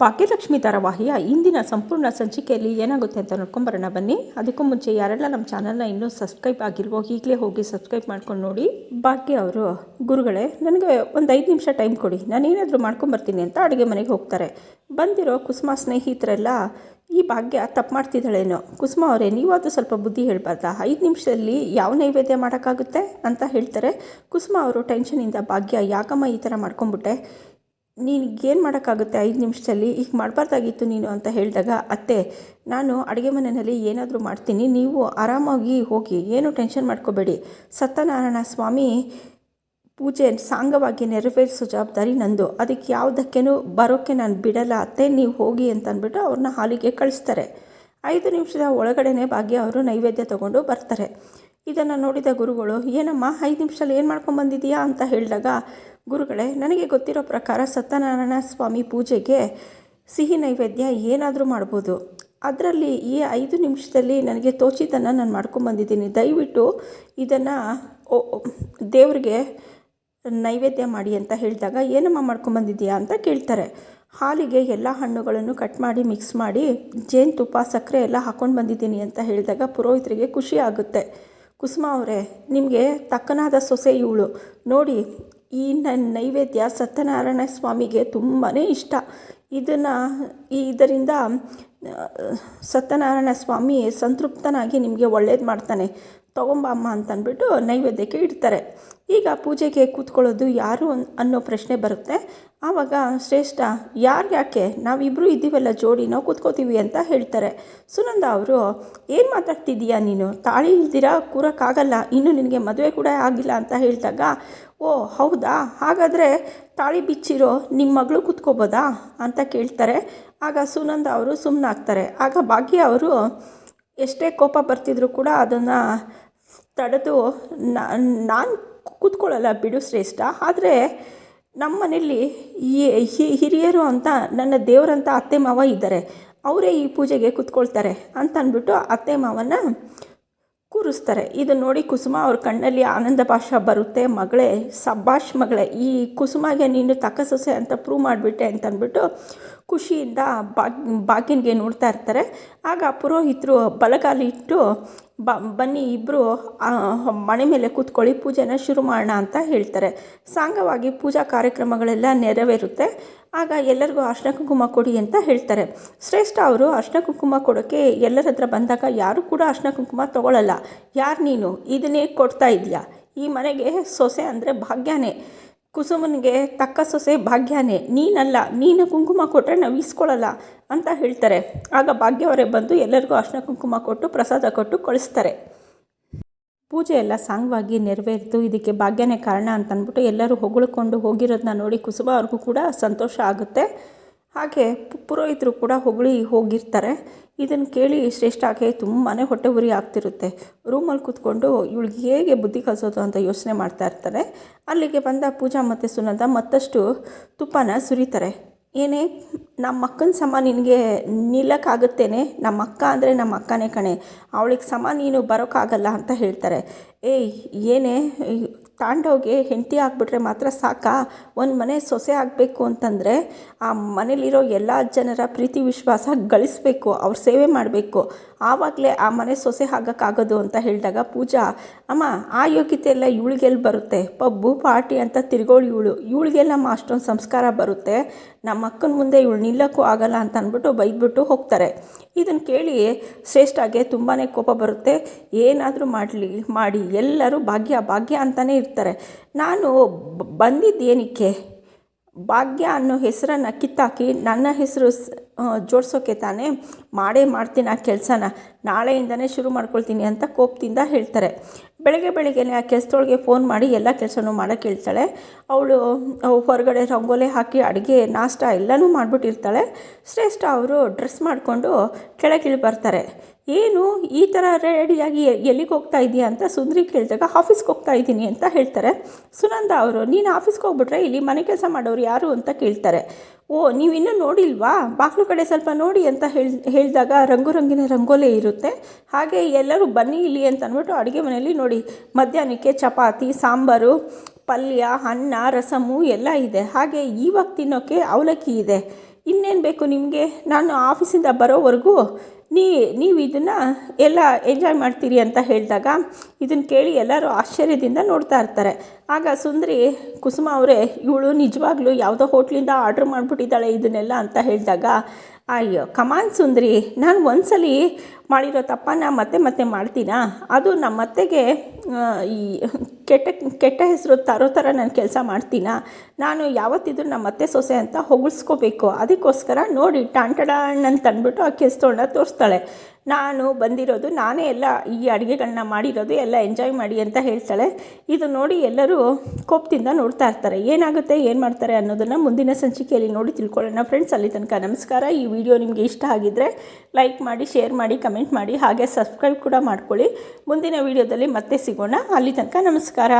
ಭಾಗ್ಯಲಕ್ಷ್ಮಿ ಧಾರಾವಾಹಿಯ ಇಂದಿನ ಸಂಪೂರ್ಣ ಸಂಚಿಕೆಯಲ್ಲಿ ಏನಾಗುತ್ತೆ ಅಂತ ನೋಡ್ಕೊಂಬರೋಣ ಬನ್ನಿ. ಅದಕ್ಕೂ ಮುಂಚೆ ಯಾರೆಲ್ಲ ನಮ್ಮ ಚಾನಲ್ನ ಇನ್ನೂ ಸಬ್ಸ್ಕ್ರೈಬ್ ಆಗಿಲ್ವೋ ಈಗಲೇ ಹೋಗಿ ಸಬ್ಸ್ಕ್ರೈಬ್ ಮಾಡ್ಕೊಂಡು ನೋಡಿ. ಭಾಗ್ಯ ಅವರು, ಗುರುಗಳೇ, ನನಗೆ ಒಂದು ಐದು ನಿಮಿಷ ಟೈಮ್ ಕೊಡಿ. ನಾನು ಏನಾದರೂ ಮಾಡ್ಕೊಂಬರ್ತೀನಿ ಅಂತ ಅಡುಗೆ ಮನೆಗೆ ಹೋಗ್ತಾರೆ. ಬಂದಿರೋ ಕುಸುಮ ಸ್ನೇಹಿತರೆಲ್ಲ, ಈ ಭಾಗ್ಯ ತಪ್ಪು ಮಾಡ್ತಿದ್ದಾಳೇನೋ. ಕುಸುಮ ಅವರೇ, ನೀವಾದರೂ ಸ್ವಲ್ಪ ಬುದ್ಧಿ ಹೇಳಬಾರ್ದಾ? ಐದು ನಿಮಿಷದಲ್ಲಿ ಯಾವ ನೈವೇದ್ಯ ಮಾಡೋಕ್ಕಾಗುತ್ತೆ? ಅಂತ ಹೇಳ್ತಾರೆ. ಕುಸುಮ ಅವರು ಟೆನ್ಷನಿಂದ ಭಾಗ್ಯ, ಯಾಕಮ್ಮ ಈ ಥರ ಮಾಡ್ಕೊಂಬಿಟ್ಟೆ? ನೀನಿಗೇನು ಮಾಡೋಕ್ಕಾಗುತ್ತೆ ಐದು ನಿಮಿಷದಲ್ಲಿ? ಈಗ ಮಾಡಬಾರ್ದಾಗಿತ್ತು ನೀನು ಅಂತ ಹೇಳಿದಾಗ, ಅತ್ತೆ, ನಾನು ಅಡುಗೆ ಮನೆಯಲ್ಲಿ ಏನಾದರೂ ಮಾಡ್ತೀನಿ. ನೀವು ಆರಾಮಾಗಿ ಹೋಗಿ, ಏನು ಟೆನ್ಷನ್ ಮಾಡ್ಕೋಬೇಡಿ. ಸತ್ಯನಾರಾಯಣ ಸ್ವಾಮಿ ಪೂಜೆ ಸಾಂಗವಾಗಿ ನೆರವೇರಿಸೋ ಜವಾಬ್ದಾರಿ ನಂದು. ಅದಕ್ಕೆ ಯಾವುದಕ್ಕೇನು ಬರೋಕ್ಕೆ ನಾನು ಬಿಡಲ್ಲ. ಅತ್ತೆ, ನೀವು ಹೋಗಿ ಅಂತ ಅಂದ್ಬಿಟ್ಟು ಅವ್ರನ್ನ ಹಾಲಿಗೆ ಕಳಿಸ್ತಾರೆ. ಐದು ನಿಮಿಷದ ಒಳಗಡೆನೇ ಭಾಗ್ಯ ಅವರು ನೈವೇದ್ಯ ತಗೊಂಡು ಬರ್ತಾರೆ. ಇದನ್ನು ನೋಡಿದ ಗುರುಗಳು, ಏನಮ್ಮ, ಐದು ನಿಮಿಷದಲ್ಲಿ ಏನು ಮಾಡ್ಕೊಂಬಂದಿದೀಯಾ? ಅಂತ ಹೇಳಿದಾಗ ಗುರುಗಳೇ, ನನಗೆ ಗೊತ್ತಿರೋ ಪ್ರಕಾರ ಸತ್ಯನಾರಾಯಣ ಸ್ವಾಮಿ ಪೂಜೆಗೆ ಸಿಹಿ ನೈವೇದ್ಯ ಏನಾದರೂ ಮಾಡ್ಬೋದು. ಅದರಲ್ಲಿ ಈ ಐದು ನಿಮಿಷದಲ್ಲಿ ನನಗೆ ತೋಚಿದ್ದನ್ನು ನಾನು ಮಾಡ್ಕೊಂಬಂದಿದ್ದೀನಿ ದಯವಿಟ್ಟು ಇದನ್ನು ದೇವರಿಗೆ ನೈವೇದ್ಯ ಮಾಡಿ ಅಂತ ಹೇಳಿದಾಗ ಏನಮ್ಮ ಮಾಡ್ಕೊಂಬಂದಿದ್ದೀಯಾ ಅಂತ ಕೇಳ್ತಾರೆ. ಹಾಲಿಗೆ ಎಲ್ಲ ಹಣ್ಣುಗಳನ್ನು ಕಟ್ ಮಾಡಿ ಮಿಕ್ಸ್ ಮಾಡಿ ಜೇನುತುಪ್ಪ ಸಕ್ಕರೆ ಎಲ್ಲ ಹಾಕ್ಕೊಂಡು ಬಂದಿದ್ದೀನಿ ಅಂತ ಹೇಳಿದಾಗ ಪುರೋಹಿತರಿಗೆ ಖುಷಿ ಆಗುತ್ತೆ. ಕುಸುಮ ಅವರೇ, ನಿಮಗೆ ತಕ್ಕನಾದ ಸೊಸೆ ಇವಳು. ನೋಡಿ ಈ ನನ್ನ ನೈವೇದ್ಯ ಸತ್ಯನಾರಾಯಣ ಸ್ವಾಮಿಗೆ ತುಂಬಾ ಇಷ್ಟ. ಇದನ್ನು ಇದರಿಂದ, ಸತ್ಯನಾರಾಯಣ ಸ್ವಾಮಿ ಸಂತೃಪ್ತನಾಗಿ ನಿಮಗೆ ಒಳ್ಳೇದು ಮಾಡ್ತಾನೆ. ತೊಗೊಂಬಮ್ಮ ಅಮ್ಮ ಅಂತ ಅಂದ್ಬಿಟ್ಟು ನೈವೇದ್ಯಕ್ಕೆ ಇಡ್ತಾರೆ. ಈಗ ಪೂಜೆಗೆ ಕೂತ್ಕೊಳ್ಳೋದು ಯಾರು ಅನ್ನೋ ಪ್ರಶ್ನೆ ಬರುತ್ತೆ. ಆವಾಗ ಶ್ರೇಷ್ಠ, ಯಾರು ಯಾಕೆ ನಾವಿಬ್ಬರು ಇದ್ದೀವಲ್ಲ ಜೋಡಿ, ನಾವು ಕೂತ್ಕೋತೀವಿ ಅಂತ ಹೇಳ್ತಾರೆ. ಸುನಂದ ಅವರು, ಏನು ಮಾತಾಡ್ತಿದ್ದೀಯಾ ನೀನು? ತಾಳಿ ಇಲ್ದಿರ? ಕೂರೋಕ್ಕಾಗಲ್ಲ ಇನ್ನು ನಿನಗೆ ಮದುವೆ ಕೂಡ ಆಗಿಲ್ಲ ಅಂತ ಹೇಳಿದಾಗ, ಓ, ಹೌದಾ? ಹಾಗಾದರೆ ತಾಳಿ ಬಿಚ್ಚಿರೋ ನಿಮ್ಮ ಮಗಳು ಕೂತ್ಕೋಬೋದಾ? ಅಂತ ಕೇಳ್ತಾರೆ. ಆಗ ಸುನಂದ ಅವರು ಸುಮ್ಮನಾಗ್ತಾರೆ ಆಗ ಭಾಗ್ಯ ಅವರು ಎಷ್ಟೇ ಕೋಪ ಬರ್ತಿದ್ರು ಕೂಡ ಅದನ್ನು ತಡೆದು ನಾನು ಕೂತ್ಕೊಳ್ಳಲ್ಲ, ಬಿಡು ಶ್ರೇಷ್ಠ. ಆದರೆ ನಮ್ಮ ಮನೆಯಲ್ಲಿ ಈ ಹಿರಿಯರು ಅಂತ ನನ್ನ ದೇವರಂತ ಅತ್ತೆ ಮಾವ ಇದ್ದಾರೆ. ಅವರೇ ಈ ಪೂಜೆಗೆ ಕೂತ್ಕೊಳ್ತಾರೆ ಅಂತ ಅಂದ್ಬಿಟ್ಟು ಅತ್ತೆ ಮಾವನ ಕೂರಿಸ್ತಾರೆ. ಇದು ನೋಡಿ ಕುಸುಮ ಅವ್ರ ಕಣ್ಣಲ್ಲಿ ಆನಂದ ಭಾಷ ಬರುತ್ತೆ. ಮಗಳೇ, ಸಬ್ಬಾಷ್ ಮಗಳೇ, ಈ ಕುಸುಮಗೆ ನೀನು ತಕ್ಕ ಸೊಸೆ ಅಂತ ಪ್ರೂವ್ ಮಾಡಿಬಿಟ್ಟೆ ಅಂತಂದ್ಬಿಟ್ಟು ಖುಷಿಯಿಂದ ಬಾಗ್ ಬಾಗಿನ್ಗೆ ನೋಡ್ತಾ ಇರ್ತಾರೆ. ಆಗ ಪುರೋಹಿತರು ಬಲಗಾಲಿ ಇಟ್ಟು ಬ, ಬನ್ನಿ ಇಬ್ಬರು ಮನೆ ಮೇಲೆ ಕೂತ್ಕೊಳ್ಳಿ, ಪೂಜೆನ ಶುರು ಮಾಡೋಣ ಅಂತ ಹೇಳ್ತಾರೆ. ಸಾಂಗವಾಗಿ ಪೂಜಾ ಕಾರ್ಯಕ್ರಮಗಳೆಲ್ಲ ನೆರವೇರುತ್ತೆ. ಆಗ ಎಲ್ಲರಿಗೂ ಅರ್ಶನ ಕುಂಕುಮ ಕೊಡಿ ಅಂತ ಹೇಳ್ತಾರೆ. ಶ್ರೇಷ್ಠ ಅವರು ಅರ್ಶನ ಕುಂಕುಮ ಕೊಡೋಕ್ಕೆ ಎಲ್ಲರ ಹತ್ರ ಬಂದಾಗ ಯಾರೂ ಕೂಡ ಅರ್ಶನ ಕುಂಕುಮ ತೊಗೊಳ್ಳಲ್ಲ ಯಾರು ನೀನು? ಇದನ್ನೇ ಕೊಡ್ತಾ ಇದೆಯಾ ಈ ಮನೆಗೆ ಸೊಸೆ ಅಂದರೆ ಭಾಗ್ಯನೇ. ಕುಸುಮನಿಗೆ ತಕ್ಕ ಸೊಸೆ ಭಾಗ್ಯನೇ. ನೀನಲ್ಲ, ನೀನು ಕುಂಕುಮ ಕೊಟ್ಟರೆ ನಾವು ಇಸ್ಕೊಳ್ಳಲ್ಲ ಅಂತ ಹೇಳ್ತಾರೆ. ಆಗ ಭಾಗ್ಯವರೇ ಬಂದು ಎಲ್ಲರಿಗೂ ಅರ್ಶನ ಕುಂಕುಮ ಕೊಟ್ಟು ಪ್ರಸಾದ ಕೊಟ್ಟು ಕಳಿಸ್ತಾರೆ. ಪೂಜೆ ಎಲ್ಲ ಸಾಂಗವಾಗಿ ನೆರವೇರಿತು. ಇದಕ್ಕೆ ಭಾಗ್ಯನೇ ಕಾರಣ ಅಂತ ಅಂದ್ಬಿಟ್ಟು ಎಲ್ಲರೂ ಹೊಗಳ್ಕೊಂಡು ಹೋಗಿರೋದನ್ನ ನೋಡಿ ಕುಸುಮ ಅವ್ರಿಗೂ ಕೂಡ ಸಂತೋಷ ಆಗುತ್ತೆ. ಹಾಗೆ ಪುರೋಹಿತರು ಕೂಡ ಹೊಗಳಿ ಹೋಗಿರ್ತಾರೆ. ಇದನ್ನು ಕೇಳಿ ಶ್ರೇಷ್ಠ ಆಕೆ ತುಂಬಾ ಹೊಟ್ಟೆ ಉರಿ ಆಗ್ತಿರುತ್ತೆ. ರೂಮಲ್ಲಿ ಕೂತ್ಕೊಂಡು ಇವಳಿಗೆ ಹೇಗೆ ಬುದ್ಧಿ ಕಲಿಸೋದು ಅಂತ ಯೋಚನೆ ಮಾಡ್ತಾ ಇರ್ತಾರೆ. ಅಲ್ಲಿಗೆ ಬಂದ ಪೂಜಾ ಮತ್ತು ಸುನಂದ ಮತ್ತಷ್ಟು ತುಪ್ಪನ ಸುರಿತಾರೆ. ಏನೇ ನಮ್ಮ ಅಕ್ಕನ ಸಮ ನಿನಗೆ ನಿಲ್ಲಕ್ಕಾಗುತ್ತೇನೆ? ನಮ್ಮ ಅಕ್ಕ ಅಂದರೆ ನಮ್ಮ ಅಕ್ಕನೇ ಕಣೆ. ಅವಳಿಗೆ ಸಮ ನೀನು ಬರೋಕ್ಕಾಗಲ್ಲ ಅಂತ ಹೇಳ್ತಾರೆ. ಏಯ್, ಏನೇ ತಾಂಡವ್ಗೆ ಹೆಂಡತಿ ಆಗಿಬಿಟ್ರೆ ಮಾತ್ರ ಸಾಕಾ? ಒಂದು ಮನೆ ಸೊಸೆ ಆಗಬೇಕು ಅಂತಂದರೆ ಆ ಮನೇಲಿರೋ ಎಲ್ಲ ಜನರ ಪ್ರೀತಿ, ವಿಶ್ವಾಸ ಗಳಿಸಬೇಕು, ಅವ್ರ ಸೇವೆ ಮಾಡಬೇಕು. ಆವಾಗಲೇ ಆ ಮನೆ ಸೊಸೆ ಆಗೋಕ್ಕಾಗೋದು ಅಂತ ಹೇಳಿದಾಗ ಪೂಜಾ, ಅಮ್ಮ, ಆ ಯೋಗ್ಯತೆ ಎಲ್ಲ ಇವಳಿಗೆಲ್ಲಿ ಬರುತ್ತೆ? ಪಬ್ಬು, ಪಾರ್ಟಿ ಅಂತ ತಿರ್ಗೋಳು ಇವಳು. ಇವಳಿಗೆಲ್ಲಮ್ಮ ಅಷ್ಟೊಂದು ಸಂಸ್ಕಾರ ಬರುತ್ತೆ. ನಮ್ಮ ಅಕ್ಕನ ಮುಂದೆ ಇವಳು ನಿಲ್ಲಕ್ಕೂ ಆಗಲ್ಲ ಅಂತ ಅಂದ್ಬಿಟ್ಟು ಬೈದ್ಬಿಟ್ಟು ಹೋಗ್ತಾರೆ. ಇದನ್ನು ಕೇಳಿ ಶ್ರೇಷ್ಠಗೆ ತುಂಬಾ ಕೋಪ ಬರುತ್ತೆ. ಏನಾದರೂ ಮಾಡಲಿ, ಮಾಡಿ, ಎಲ್ಲರೂ ಭಾಗ್ಯ ಭಾಗ್ಯ ಅಂತಲೇ ಇರ್ತಾರೆ. ನಾನು ಬಂದಿದ್ದೇನಕ್ಕೆ? ಭಾಗ್ಯ ಅನ್ನೋ ಹೆಸರನ್ನು ಕಿತ್ತಾಕಿ ನನ್ನ ಹೆಸರು ಜೋಡಿಸೋಕೆ ತಾನೇ ಮಾಡೇ ಮಾಡ್ತೀನಿ ಆ ಕೆಲಸನ. ನಾಳೆಯಿಂದನೇ ಶುರು ಮಾಡ್ಕೊಳ್ತೀನಿ ಅಂತ ಕೋಪದಿಂದ ಹೇಳ್ತಾರೆ. ಬೆಳಗ್ಗೆ ಬೆಳಗ್ಗೆನೇ ಆ ಕೆಲಸದೊಳಗೆ ಫೋನ್ ಮಾಡಿ ಎಲ್ಲ ಕೆಲಸನೂ ಮಾಡೋಕ್ಕೆ ಹೇಳ್ತಾಳೆ. ಅವಳು ಹೊರಗಡೆ ರಂಗೋಲೆ ಹಾಕಿ ಅಡುಗೆ, ನಾಷ್ಟ ಎಲ್ಲನೂ ಮಾಡಿಬಿಟ್ಟಿರ್ತಾಳೆ. ಶ್ರೇಷ್ಠ ಅವರು ಡ್ರೆಸ್ ಮಾಡಿಕೊಂಡು ಕೆಳಗಿಳಿ ಬರ್ತಾರೆ ಏನು ಈ ಥರ ರೆಡಿಯಾಗಿ ಎಲ್ಲಿಗೆ ಹೋಗ್ತಾ ಇದೆಯಾ ಅಂತ ಸುಂದ್ರಿ ಕೇಳಿದಾಗ ಆಫೀಸ್ಗೆ ಹೋಗ್ತಾ ಇದ್ದೀನಿ ಅಂತ ಹೇಳ್ತಾರೆ. ಸುನಂದ ಅವರು, ನೀನು ಆಫೀಸ್ಗೆ ಹೋಗ್ಬಿಟ್ರೆ ಇಲ್ಲಿ ಮನೆ ಕೆಲಸ ಮಾಡೋರು ಯಾರು ಅಂತ ಕೇಳ್ತಾರೆ. ಓ, ನೀವು ಇನ್ನೂ ನೋಡಿಲ್ವಾ? ಬಾಗಿಲು ಕಡೆ ಸ್ವಲ್ಪ ನೋಡಿ ಅಂತ ಹೇಳಿ, ಹೇಳಿದಾಗ ರಂಗು ರಂಗಿನ ರಂಗೋಲೆ ಇರುತ್ತೆ. ಹಾಗೆ ಎಲ್ಲರೂ ಬನ್ನಿ ಇಲ್ಲಿ ಅಂತ ಅಂದ್ಬಿಟ್ಟು ಅಡುಗೆ ಮನೆಯಲ್ಲಿ ನೋಡಿ, ಮಧ್ಯಾಹ್ನಕ್ಕೆ ಚಪಾತಿ, ಸಾಂಬಾರು, ಪಲ್ಯ, ಅನ್ನ, ರಸಮು ಎಲ್ಲ ಇದೆ. ಹಾಗೆ ಇವಾಗ ತಿನ್ನೋಕ್ಕೆ ಅವಲಕ್ಕಿ ಇದೆ. ಇನ್ನೇನು ಬೇಕು ನಿಮಗೆ? ನಾನು ಆಫೀಸಿಂದ ಬರೋವರೆಗೂ ನೀ, ನೀವು ಇದನ್ನು ಎಲ್ಲ ಎಂಜಾಯ್ ಮಾಡ್ತೀರಿ ಅಂತ ಹೇಳಿದಾಗ ಇದನ್ನು ಕೇಳಿ ಎಲ್ಲರೂ ಆಶ್ಚರ್ಯದಿಂದ ನೋಡ್ತಾ ಇರ್ತಾರೆ. ಆಗ ಸುಂದರಿ ಕುಸುಮ ಅವರೇ, ಇವಳು ನಿಜವಾಗ್ಲೂ ಯಾವುದೋ ಹೋಟ್ಲಿಂದ ಆರ್ಡ್ರ್ ಮಾಡಿಬಿಟ್ಟಿದ್ದಾಳೆ ಇದನ್ನೆಲ್ಲ ಅಂತ ಹೇಳಿದಾಗ, ಅಯ್ಯೋ ಕಮಾನ್ ಸುಂದರಿ, ನಾನು ಒಂದ್ಸಲಿ ಮಾಡಿರೋ ತಪ್ಪನ್ನು ಮತ್ತೆ ಮತ್ತೆ ಮಾಡ್ತೀನಾ ಅದು ನಮ್ಮ ಅತ್ತೆಗೆ ಈ ಕೆಟ್ಟ ಕೆಟ್ಟ ಹೆಸರು ತರೋ ಥರ ನಾನು ಕೆಲಸ ಮಾಡ್ತೀನಾ? ನಾನು ಯಾವತ್ತಿದ್ರೂ ನಮ್ಮ ಅತ್ತೆ ಸೊಸೆ ಅಂತ ಹೊಗಳ್ಸ್ಕೋಬೇಕು. ಅದಕ್ಕೋಸ್ಕರ ನೋಡಿ ಟಾಂಟಡ ಅಂತ ತಂದ್ಬಿಟ್ಟು ಆ ಕೆಸ್ತೋಣ ತೋರಿಸ್ತಾಳೆ. ನಾನು ಬಂದಿರೋದು, ನಾನೇ ಎಲ್ಲ ಈ ಅಡುಗೆಗಳನ್ನ ಮಾಡಿರೋದು, ಎಲ್ಲ ಎಂಜಾಯ್ ಮಾಡಿ ಅಂತ ಹೇಳ್ತಾಳೆ. ಇದು ನೋಡಿ ಎಲ್ಲರೂ ಕೋಪದಿಂದ ನೋಡ್ತಾ ಇರ್ತಾರೆ. ಏನಾಗುತ್ತೆ, ಏನು ಮಾಡ್ತಾರೆ ಅನ್ನೋದನ್ನು ಮುಂದಿನ ಸಂಚಿಕೆಯಲ್ಲಿ ನೋಡಿ ತಿಳ್ಕೊಳ್ಳೋಣ. ಫ್ರೆಂಡ್ಸ್ ಅಲ್ಲಿ ತನಕ ನಮಸ್ಕಾರ. ಈ ವಿಡಿಯೋ ನಿಮಗೆ ಇಷ್ಟ ಆಗಿದ್ದರೆ ಲೈಕ್ ಮಾಡಿ, ಶೇರ್ ಮಾಡಿ ಕಮೆಂಟ್ ಮಾಡಿ ಹಾಗೆ ಸಬ್ಸ್ಕ್ರೈಬ್ ಕೂಡ ಮಾಡ್ಕೊಳ್ಳಿ. ಮುಂದಿನ ವೀಡಿಯೋದಲ್ಲಿ ಮತ್ತೆ ಸಿಗೋಣ. ಅಲ್ಲಿ ತನಕ ನಮಸ್ಕಾರ.